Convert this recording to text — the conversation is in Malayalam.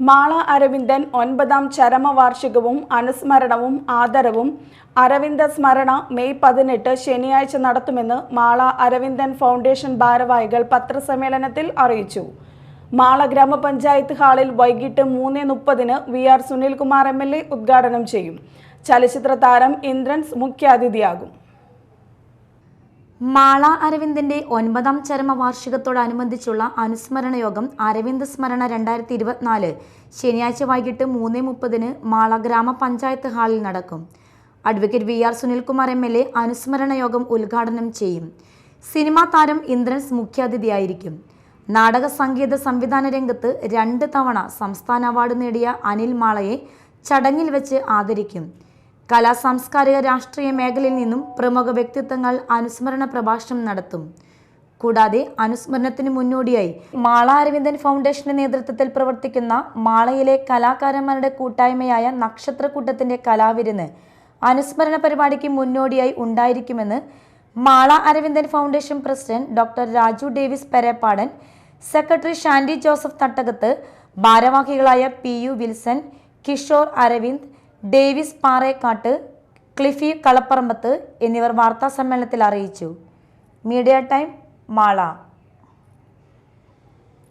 മാള അരവിന്ദൻ ഒൻപതാം ചരമവാർഷികവും അനുസ്മരണവും ആദരവും. അരവിന്ദ സ്മരണ മെയ് പതിനെട്ട് ശനിയാഴ്ച നടത്തുമെന്ന് മാള അരവിന്ദൻ ഫൗണ്ടേഷൻ ഭാരവാഹികൾ പത്രസമ്മേളനത്തിൽ അറിയിച്ചു. മാള ഗ്രാമപഞ്ചായത്ത് ഹാളിൽ വൈകിട്ട് മൂന്ന് മുപ്പതിന് V R Sunilkumar M L A ഉദ്ഘാടനം ചെയ്യും. ചലച്ചിത്ര താരം ഇന്ദ്രൻസ് മുഖ്യാതിഥിയാകും. മാള അരവിന്ദിന്റെ ഒൻപതാം ചരമവാർഷികത്തോടനുബന്ധിച്ചുള്ള അനുസ്മരണ യോഗം അരവിന്ദ് സ്മരണ രണ്ടായിരത്തി ഇരുപത്തിനാല് ശനിയാഴ്ച വൈകിട്ട് മൂന്ന് മുപ്പതിന് മാള ഗ്രാമപഞ്ചായത്ത് ഹാളിൽ നടക്കും. Advocate V R Sunilkumar M L A അനുസ്മരണ യോഗം ഉദ്ഘാടനം ചെയ്യും. സിനിമാ താരം ഇന്ദ്രൻസ് മുഖ്യാതിഥിയായിരിക്കും. നാടക സംഗീത സംവിധാന രംഗത്ത് രണ്ട് തവണ സംസ്ഥാന അവാർഡ് നേടിയ അനിൽ മാളയെ ചടങ്ങിൽ വെച്ച് ആദരിക്കും. കലാ സാംസ്കാരിക രാഷ്ട്രീയ മേഖലയിൽ നിന്നും പ്രമുഖ വ്യക്തിത്വങ്ങൾ അനുസ്മരണ പ്രഭാഷണം നടത്തും. കൂടാതെ അനുസ്മരണത്തിന് മുന്നോടിയായി മാള അരവിന്ദൻ ഫൗണ്ടേഷന്റെ നേതൃത്വത്തിൽ പ്രവർത്തിക്കുന്ന മാളയിലെ കലാകാരന്മാരുടെ കൂട്ടായ്മയായ നക്ഷത്രക്കൂട്ടത്തിന്റെ കലാവിരുന്ന് അനുസ്മരണ പരിപാടിക്ക് മുന്നോടിയായി ഉണ്ടായിരിക്കുമെന്ന് Mala Aravindan foundation president doctor Raju Davis Perepadan secretary Shandy Joseph Thattakath ഭാരവാഹികളായ P U Wilson Kishore Aravind Davis Parekkattu Cliffy Kalaparambath എന്നിവർ വാർത്താ സമ്മേളനത്തിൽ അറിയിച്ചു. Media time Mala.